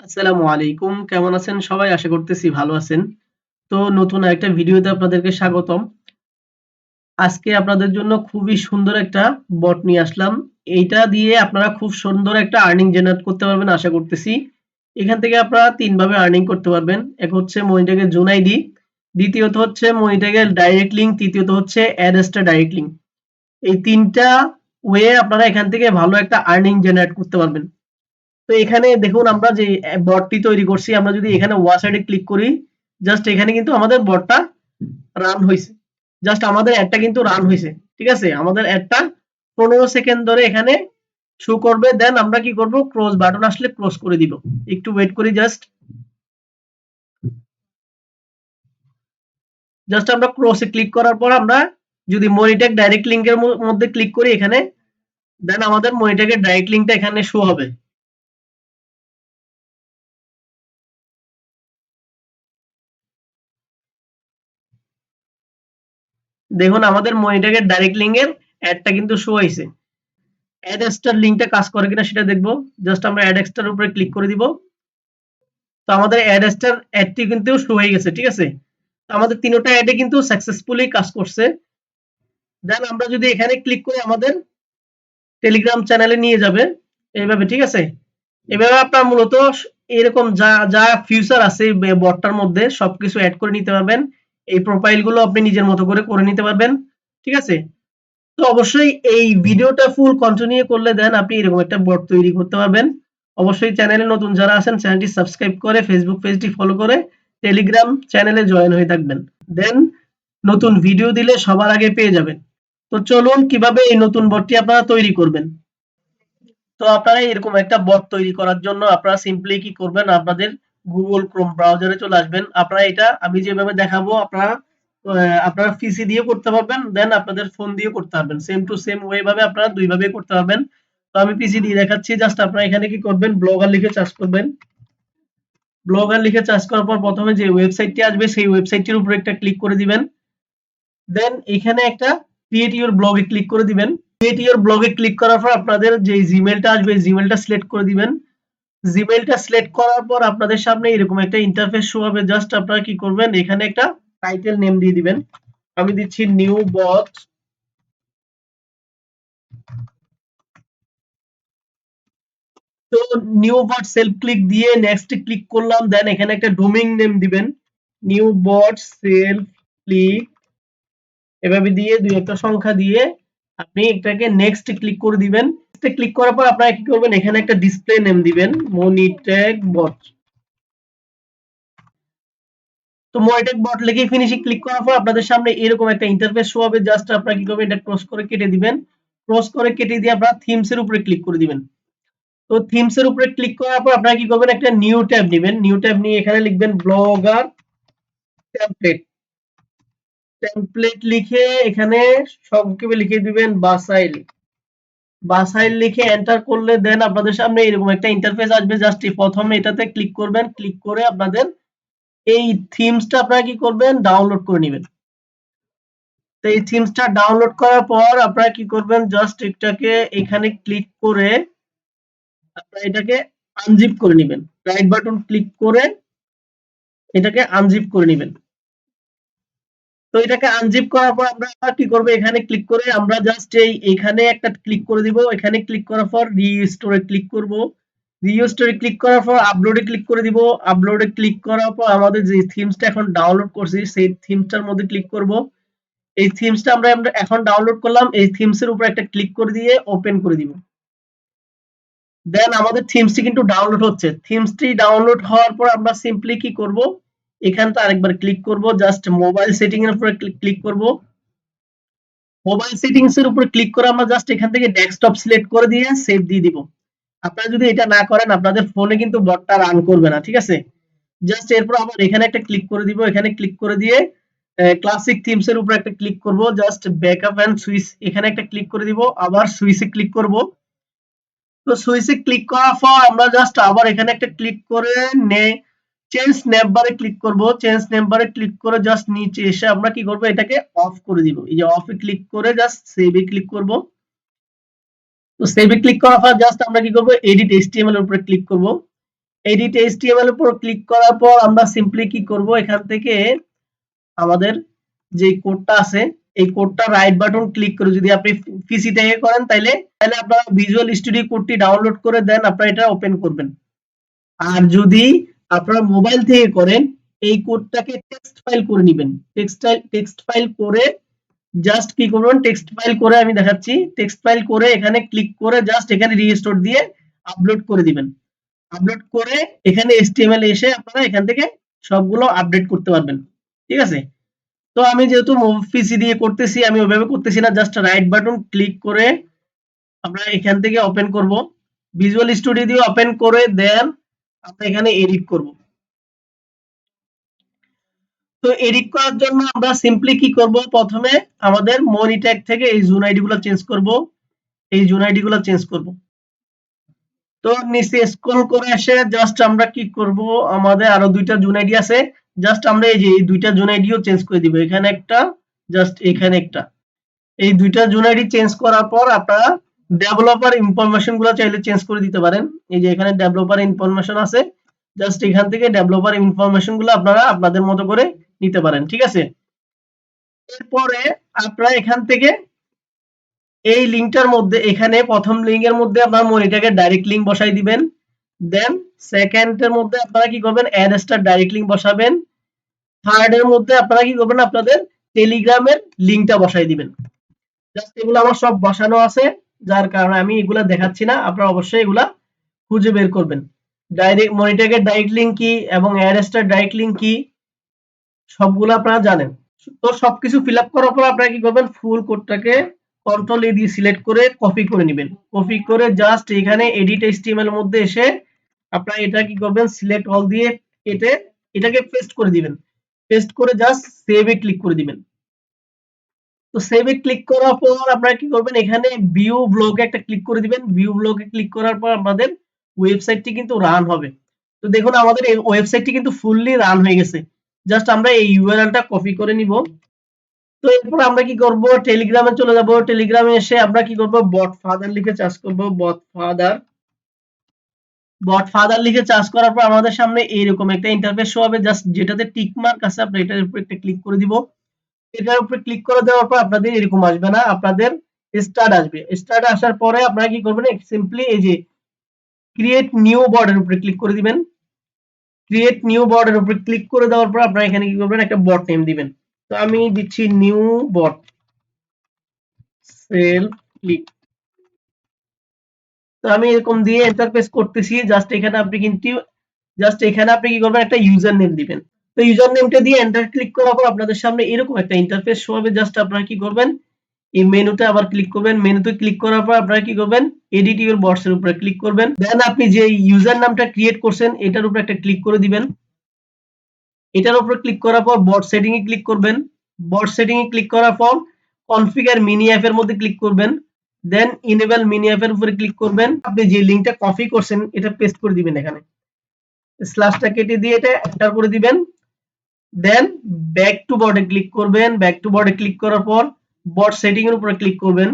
আসসালামু আলাইকুম। কেমন আছেন সবাই? আশা করতেছি ভালো আছেন। তো নতুন একটা ভিডিওতে আপনাদেরকে স্বাগতম। আজকে আপনাদের জন্য খুবই সুন্দর একটা বট নিয়ে আসলাম। এইটা দিয়ে আপনারা খুব সুন্দর একটা আর্নিং জেনারেট করতে পারবেন, আশা করতেছি। এখান থেকে আপনারা তিন ভাবে আর্নিং করতে পারবেন। এক হচ্ছে মনিটাকে জুন আইডি দ্বিতীয়ত হচ্ছে মনিটাকে ডাইরেক্ট লিঙ্ক তৃতীয়ত হচ্ছে অ্যাডেস্টা ডাইরেক্ট লিঙ্ক এই তিনটা ওয়ে আপনারা এখান থেকে ভালো একটা আর্নিং জেনারেট করতে পারবেন। তো এখানে দেখুন আমরা যে বটটি তৈরি করছি, আমরা যদি এখানে ওয়াসাইডে ক্লিক করি জাস্ট এখানে কিন্তু আমাদের বটটা রান হয়েছে জাস্ট আমাদের অ্যাডটা কিন্তু রান হয়েছে ঠিক আছে? আমাদের অ্যাডটা পনেরো সেকেন্ড ধরে এখানে শো করবে দেন আমরা কি করব? ক্লোজ বাটন আসলে ক্লোজ করে দিব। একটু ওয়েট করি জাস্ট জাস্ট আমরা ক্লোজে ক্লিক করার পর আমরা যদি মনিটেক ডাইরেক্ট লিংকের মধ্যে ক্লিক করি এখানে দেন আমাদের মনিটেকের ডাইরেক্ট লিংকটা এখানে শো হবে। দেখুন, আমাদের মনিটারের ডাইরেক্ট লিঙ্কের অ্যাডটা কিন্তু শো হয়েছে অ্যাড এক্সটার লিঙ্কটা কাজ করে কিনা সেটা দেখব। জাস্ট আমরা অ্যাড এক্সটার উপরে ক্লিক করে দিব। তো আমাদের অ্যাড এক্সটার অ্যাডটি কিন্তু শো হয়ে গেছে, ঠিক আছে? তো আমাদের তিনটা অ্যাডে কিন্তু সাকসেসফুলি কাজ করছে। দেন আমরা যদি এখানে ক্লিক করি আমাদের টেলিগ্রাম চ্যানেলে নিয়ে যাবে, এইভাবে, ঠিক আছে? এভাবে আপনার মূলত এরকম যা যা ফিউচার আছে বটটার মধ্যে সবকিছু অ্যাড করে নিতে পারবেন। এই প্রোফাইলগুলো আপনি নিজের মতো করে করে নিতে পারবেন, ঠিক আছে? তো অবশ্যই এই ভিডিওটা ফুল কন্টিনিউ করলে দেন আপনি এরকম একটা বট তৈরি করতে পারবেন। অবশ্যই চ্যানেলে নতুন যারা আছেন চ্যানেলটি সাবস্ক্রাইব করে ফেসবুক পেজটি ফলো করে টেলিগ্রাম চ্যানেলে জয়েন হয়ে থাকবেন। দেন নতুন ভিডিও দিলে সবার আগে পেয়ে যাবেন। তো চলুন কীভাবে এই নতুন বটটি আপনারা তৈরি করবেন? তো আপনারা এরকম একটা বট তৈরি করার জন্য আপনারা সিম্পলি কি করবেন? আপনাদের গুগল ক্রোম ব্রাউজারে চলে আসবেন। আপনারা এটা আমি যেভাবে দেখাবো, আপনারা আপনারা পিসি দিয়ে করতে পারবেন দেন আপনাদের ফোন দিয়ে করতে পারবেন। সেম টু সেম ওয়ে ভাবে আপনারা দুই ভাবে করতে পারবেন। তো আমি পিসি দিয়ে দেখাচ্ছি জাস্ট আপনারা এখানে কি করবেন ব্লগার লিখে চার্জ করবেন। ব্লগার লিখে চার্জ করার পর প্রথমে যে ওয়েবসাইটটি আসবে, সেই ওয়েবসাইটটির উপরে একটা ক্লিক করে দিবেন। দেন এখানে একটা ক্রিয়েট ইউর ব্লগে ক্লিক করে দিবেন। ক্রিয়েট ইউর ব্লগে ক্লিক করার পর আপনাদের যে জিমেলটা আসবে জিমেলটা সিলেক্ট করে দিবেন। জিমেলটা সিলেক্ট করার পর আপনাদের সামনে এরকম একটা ইন্টারফেস শো হবে। জাস্ট আপনারা কি করবেন, এখানে একটা টাইটেল নেম দিয়ে দিবেন। আমি দিচ্ছি নিউ বট তো নিউ বট সেলফ ক্লিক দিয়ে নেক্সট ক্লিক করলাম দেন এখানে একটা ডোমিং নেম দিবেন। নিউ বট সেলফ ক্লিক এভাবে দিয়ে দুই একটা সংখ্যা দিয়ে আপনি এটাকে নেক্সট ক্লিক করে দিবেন। ক্লিক করার পর আপনারা কি করবেন? এখানে একটা ডিসপ্লে নেম দিবেন মনিটেক বট তো মনিটেক বট লিখে ফিনিশিং ক্লিক করার পর আপনাদের সামনে এরকম একটা ইন্টারফেস শো হবে। জাস্ট আপনারা কি করবেন? এটা ক্রস করে কেটে দিবেন। ক্রস করে কেটে দিয়ে আপনারা থিমস এর উপরে ক্লিক করে দিবেন। তো থিমস এর উপরে ক্লিক করার পর আপনারা কি করবেন? একটা নিউ ট্যাব নেবেন। নিউ ট্যাব নিয়ে এখানে লিখবেন ব্লগার টেমপ্লেট টেমপ্লেট লিখে এখানে সংক্ষেপে লিখে দিবেন বাসাইল বাসাইল লিখে এন্টার করলে দেন আপনাদের সামনে এরকম একটা ইন্টারফেস আসবে। জাস্ট প্রথমে এটাতে ক্লিক করবেন। ক্লিক করে আপনাদের এই থিমসটা আপনারা কি করবেন? ডাউনলোড করে নেবেন। তো এই থিমসটা ডাউনলোড করার পর আপনারা কি করবেন? জাস্ট এটাকে এখানে ক্লিক করে আপনারা এটাকে আনজিপ করে নেবেন। রাইট বাটন ক্লিক করে এটাকে আনজিপ করে নেবেন। তো এটাকে আনজিপ করার পর আমরা কি করব? এখানে ক্লিক করে আমরা জাস্ট এই এখানে একটা ক্লিক করে দিব। এখানে ক্লিক করার পর রিস্টোরে ক্লিক করব। রিস্টোরে ক্লিক করার পর আপলোডে ক্লিক করে দিব। আপলোডে ক্লিক করার পর আমাদের যে থিমসটা এখন ডাউনলোড করছি, সেই থিমসটার মধ্যে ক্লিক করব। এই থিমসটা আমরা এখন ডাউনলোড করলাম। এই থিমসের উপর একটা ক্লিক করে দিয়ে ওপেন করে দিব। দেন আমাদের থিমসটি কিন্তু ডাউনলোড হচ্ছে। থিমসটি ডাউনলোড হওয়ার পর আমরা সিম্পলি কি করব? এখানটা আরেকবার ক্লিক করব জাস্ট মোবাইল সেটিং এর উপরে ক্লিক করব। মোবাইল সেটিংস এর উপরে ক্লিক করে আমরা জাস্ট এখান থেকে ডেস্কটপ সিলেক্ট করে দিয়ে সেভ দিয়ে দিব। আপনারা যদি এটা না করেন, আপনাদের ফোনে কিন্তু বটটা রান করবে না, ঠিক আছে? জাস্ট এরপর আবার এখানে একটা ক্লিক করে দিব, এখানে ক্লিক করে দিয়ে ক্লাসিক থিমস এর উপরে একটা ক্লিক করব জাস্ট ব্যাকআপ এন্ড সুইচ এখানে একটা ক্লিক করে দিব, আবার সুইচে ক্লিক করব। তো সুইচে ক্লিক করার পর আমরা জাস্ট আবার এখানে একটা ক্লিক করে নে চেঞ্জ স্ন্যাপ বারে ক্লিক করব চেঞ্জ স্ন্যাপ বারে ক্লিক করে জাস্ট নিচে এসে আমরা কি করব, এটাকে অফ করে দিব। এই যে অফে ক্লিক করে জাস্ট সেভে ক্লিক করব। তো সেভে ক্লিক করার পর জাস্ট আমরা কি করব এডিট এইচটিএমএল এর উপরে ক্লিক করব। এডিট এইচটিএমএল এর উপর ক্লিক করার পর আমরা সিম্পলি কি করব, এখান থেকে আমাদের যে কোডটা আছে, এই কোডটা রাইট বাটন ক্লিক করে যদি আপনি পিসি থেকে করেন, তাইলে তাহলে আপনারা ভিজুয়াল স্টুডিও কোডটি ডাউনলোড করে দেন, আপনারা এটা ওপেন করবেন। আর যদি আপনারা মোবাইল থেকে করেন, এই কোডটাকে টেক্সট ফাইল করে নেবেন। টেক্সট টেক্সট ফাইল করে জাস্ট কি করবেন টেক্সট ফাইল করে আমি দেখাচ্ছি। টেক্সট ফাইল করে এখানে ক্লিক করে জাস্ট এখানে রিস্টোর দিয়ে আপলোড করে দিবেন। আপলোড করে এখানে এসটিএমএল এসে আপনারা এখান থেকে সবগুলো আপডেট করতে পারবেন। ঠিক আছে? তো আমি যেহেতু পিসি দিয়ে করতেছি, আমি ওইভাবে করতেছি না জাস্ট রাইট বাটন ক্লিক করে আমরা এখান থেকে ওপেন করব। ভিজুয়াল স্টুডিও দিয়ে ওপেন করে দেন। আমরা এখানে এডিট করব। তো এডিট করার জন্য আমরা সিম্পলি কি করব? প্রথমে আমাদের মনি ট্যাগ থেকে এই জুন আইডি চেঞ্জ করব। এই জুন আইডি চেঞ্জ করব। তো নিচে স্ক্রল করে এসে জাস্ট আমরা কি করব? আমাদের আরও দুইটা জুন আইডি আছে। জাস্ট আমরা এই যে, এই দুইটা জুন আইডিও চেঞ্জ করে দিব। এখানে একটা জাস্ট এখানে একটা। এই দুইটা জুন আইডি চেঞ্জ করার পর আপনারা ডেভেলপার ইনফরমেশনগুলো চাইলে চেঞ্জ করে দিতে পারেন। এই যে এখানে ডেভেলপার ইনফরমেশন আছে জাস্ট এখান থেকে ডেভেলপার ইনফরমেশনগুলো আপনারা আপনাদের মতো করে নিতে পারেন, ঠিক আছে? এরপরে আপনারা এখান থেকে এই লিঙ্কটার মধ্যে, এখানে প্রথম লিঙ্কের মধ্যে আপনার মনিটাকে ডাইরেক্ট লিঙ্ক বসাই দিবেন। দেন সেকেন্ডের মধ্যে আপনারা কি করবেন? অ্যাড স্টার ডাইরেক্ট লিঙ্ক বসাবেন। থার্ড এর মধ্যে আপনারা কি করবেন? আপনাদের টেলিগ্রামের লিঙ্কটা বসাই দিবেন। জাস্ট এগুলো আমার সব বসানো আছে। যার কারণে আমি এগুলা দেখাচ্ছি না, আপনারা অবশ্যই এগুলা খুঁজে বের করবেন। ডাইরেক্ট মনিটাকে ডাইরেক্ট লিঙ্ক কি এবং অ্যাড স্টার ডাইরেক্ট লিঙ্ক কি, সবগুলো আপনারা জানেন। তো সবকিছু ফিল আপ করার পর আপনারা কি করবেন? ফুল কোডটাকে কন্ট্রোল এ দিয়ে সিলেক্ট করে কপি করে নেবেন। কপি করে জাস্ট এখানে এডিট এইচটিএমএল এর মধ্যে এসে আপনারা এটা কি করবেন? সিলেক্ট অল দিয়ে কেটে এটাকে পেস্ট করে দিবেন। পেস্ট করে জাস্ট সেভ এ ক্লিক করে দিবেন। তো সেভ ক্লিক করার পর আপনারা কি করবেন? এখানে ভিউ ব্লগে একটা ক্লিক করে দিবেন। ভিউ ব্লগে ক্লিক করার পর আমাদের ওয়েবসাইটটি কিন্তু রান হবে। তো দেখুন, আমাদের এই ওয়েবসাইটটি কিন্তু ফুললি রান হয়ে গেছে। জাস্ট আমরা এই ইউআরএলটা কপি করে নিব। তো এরপর আমরা কি করব? টেলিগ্রামে চলে যাব। টেলিগ্রামে এসে আমরা কি করব? বট ফাদার লিখে চার্জ করব। বট ফাদার বট ফাদার লিখে চার্জ করার পর আমাদের সামনে এইরকম একটা ইন্টারফেস হবে। জাস্ট যেটাতে টিক মার্ক আছে আমরা এটার উপর একটা ক্লিক করে দিব। এটার উপরে ক্লিক করে দেওয়ার পর আপনাদের এরকম আসবে না, আপনাদের স্টার্ট আসবে। স্টার্ট আসার পরে আপনারা কি করবেন সিম্পলি এই যে ক্রিয়েট নিউ বর্ডের উপরে ক্লিক করে দিবেন। ক্রিয়েট নিউ বর্ডের উপরে ক্লিক করে দেওয়ার পর আপনারা এখানে কি করবেন, একটা বট নেম দিবেন। তো আমি দিচ্ছি নিউ বট সেলফ ক্লিক তো আমি এরকম দিয়ে ইন্টারফেস করতেছি জাস্ট এখানে আপনি কিন্তু জাস্ট এখানে আপনি কি করবেন, একটা ইউজার নেম দিবেন। তো ইউজার নেমটা দিয়ে এন্টার ক্লিক করার পর আপনাদের সামনে এরকম একটা ইন্টারফেস শো হবে। জাস্ট আপনারা কি করবেন? এই মেনুতে আবার ক্লিক করবেন। মেনুতে ক্লিক করার পর আপনারা কি করবেন? এডিট ইউর বটস এর উপরে ক্লিক করবেন। দেন আপনি যে ইউজার নামটা ক্রিয়েট করছেন, এটার উপরে একটা ক্লিক করে দিবেন। এটার উপরে ক্লিক করার পর বট সেটিং এ ক্লিক করবেন। বট সেটিং এ ক্লিক করার পর কনফিগার মিনি অ্যাপ এর মধ্যে ক্লিক করবেন। দেন ইনেবল মিনি অ্যাপ এর উপরে ক্লিক করবেন। আপনি যে লিংকটা কপি করছেন, এটা পেস্ট করে দিবেন এখানে। স্ল্যাশটা কেটে দিয়ে এটা এন্টার করে দিবেন। দেন ব্যাক টু বটে ক্লিক করবেন। ব্যাক টু বটে ক্লিক করার পর বট সেটিং এর উপরে ক্লিক করবেন।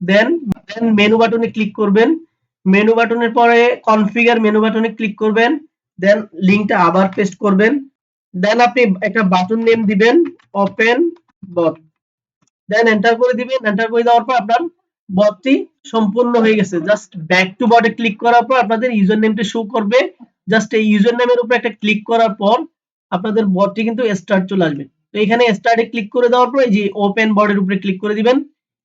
দেন দেন মেনু বাটনে ক্লিক করবেন। মেনু বাটনের পরে কনফিগার মেনু বাটনে ক্লিক করবেন। দেন লিংকটা আবার পেস্ট করবেন। দেন আপনি একটা বাটন নেম দিবেন ওপেন বট দেন এন্টার করে দিবেন। এন্টার করে দেওয়ার পর আপনার বটটি সম্পূর্ণ হয়ে গেছে। জাস্ট ব্যাক টু বটে ক্লিক করার পর আপনাদের ইউজার নেমটি শো করবে। জাস্ট এই ইউজার নেমের উপর একটা ক্লিক করার পর আপনাদের বটটি কিন্তু স্টার্ট চলে আসবে। তো এখানে স্টার্টে ক্লিক করে দেওয়ার পর যে ওপেন বটের উপরে ক্লিক করে দিবেন,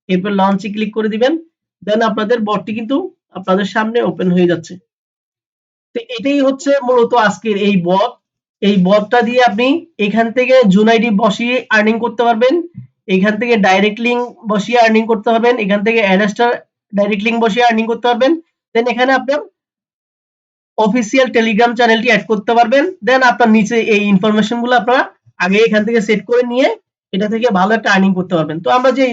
এরপর লঞ্চে ক্লিক করে দিবেন দেন আপনাদের বটটি কিন্তু আপনাদের সামনে ওপেন হয়ে যাচ্ছে। তো এটাই হচ্ছে মূলত আজকের এই বট এই বটটা দিয়ে আপনি এখান থেকে জুন আইডি বসিয়ে আর্নিং করতে পারবেন, এখান থেকে ডাইরেক্ট লিঙ্ক বসিয়ে আর্নিং করতে পারবেন, এখান থেকে অ্যাডাস্টার ডাইরেক্ট লিঙ্ক বসিয়ে আর্নিং করতে পারবেন দেন এখানে আপনার অফিসিয়াল টেলিগ্রাম চ্যানেলটি অ্যাড করতে পারবেন। দেন আপনার নিচে এই ইনফরমেশনগুলো আপনারা আগে এখান থেকে সেট করে নিয়ে এটা থেকে ভালো একটা আর্নিং করতে পারবেন। তো আমরা যে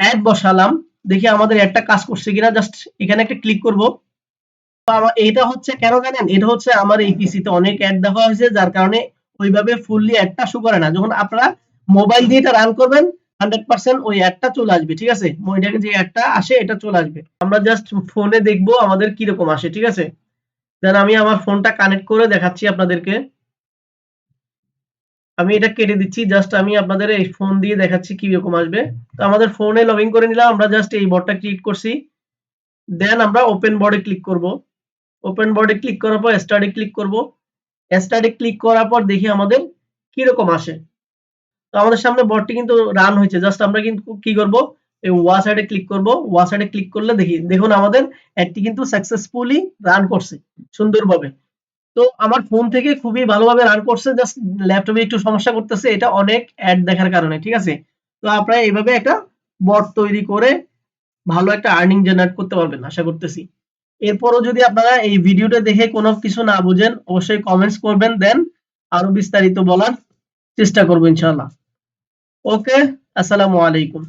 অ্যাড বসালাম, দেখি আমাদের অ্যাডটা কাজ করছে কিনা। জাস্ট এখানে একটা ক্লিক করব। এটা হচ্ছে, কেন জানেন? এটা হচ্ছে আমার এই পিসিতে অনেক অ্যাড দেখা হয়েছে, যার কারণে ওইভাবে ফুললি অ্যাডটা শো করে না। যখন আপনারা মোবাইল দিয়ে এটা রান করবেন হান্ড্রেড পার্সেন্ট ওই অ্যাডটা চলে আসবে, ঠিক আছে? মনিটাকে যে অ্যাডটা আসে, এটা চলে আসবে। আমরা জাস্ট ফোনে দেখব আমাদের কীরকম আসে, ঠিক আছে? দেন আমি আমার ফোনটা কানেক্ট করে দেখাচ্ছি আপনাদেরকে। আমি এটা কেটে দিচ্ছি জাস্ট আমি আপনাদের এই ফোন দিয়ে দেখাচ্ছি কি রকম আসবে। তো আমাদের ফোনে লগ করে নিলাম, আমরা জাস্ট এই বটটা ক্লিক করছি। দেন আমরা ওপেন বোর্ডে ক্লিক করব। ওপেন বোর্ডে ক্লিক করার পর স্টাডি ক্লিক করব। স্টার্টে ক্লিক করার পর দেখি আমাদের কি রকম আসে। তো আমাদের সামনে বটটি কিন্তু রান হয়েছে। জাস্ট আমরা কিন্তু কি করব? এই ওয়া সাইডে ক্লিক করব। ওয়া সাইডে ক্লিক করলে দেখি, দেখুন আমাদের অ্যাডটি কিন্তু সাকসেসফুলি রান করছে, সুন্দরভাবে। তো আমার ফোন থেকে খুবই ভালোভাবে রান করছে জাস্ট ল্যাপটপে একটু সমস্যা করতেছে, এটা অনেক অ্যাড দেখার কারণে, ঠিক আছে? তো আপনারা এইভাবে একটা বট তৈরি করে ভালো একটা আর্নিং জেনারেট করতে পারবেন, আশা করতেছি। এরপরও যদি আপনারা এই ভিডিওটা দেখে কোনো কিছু না বুঝেন, অবশ্যই কমেন্টস করবেন দেন আরও বিস্তারিত বলার চেষ্টা করব, ইনশাআল্লাহ। ওকে আসসালামু আলাইকুম।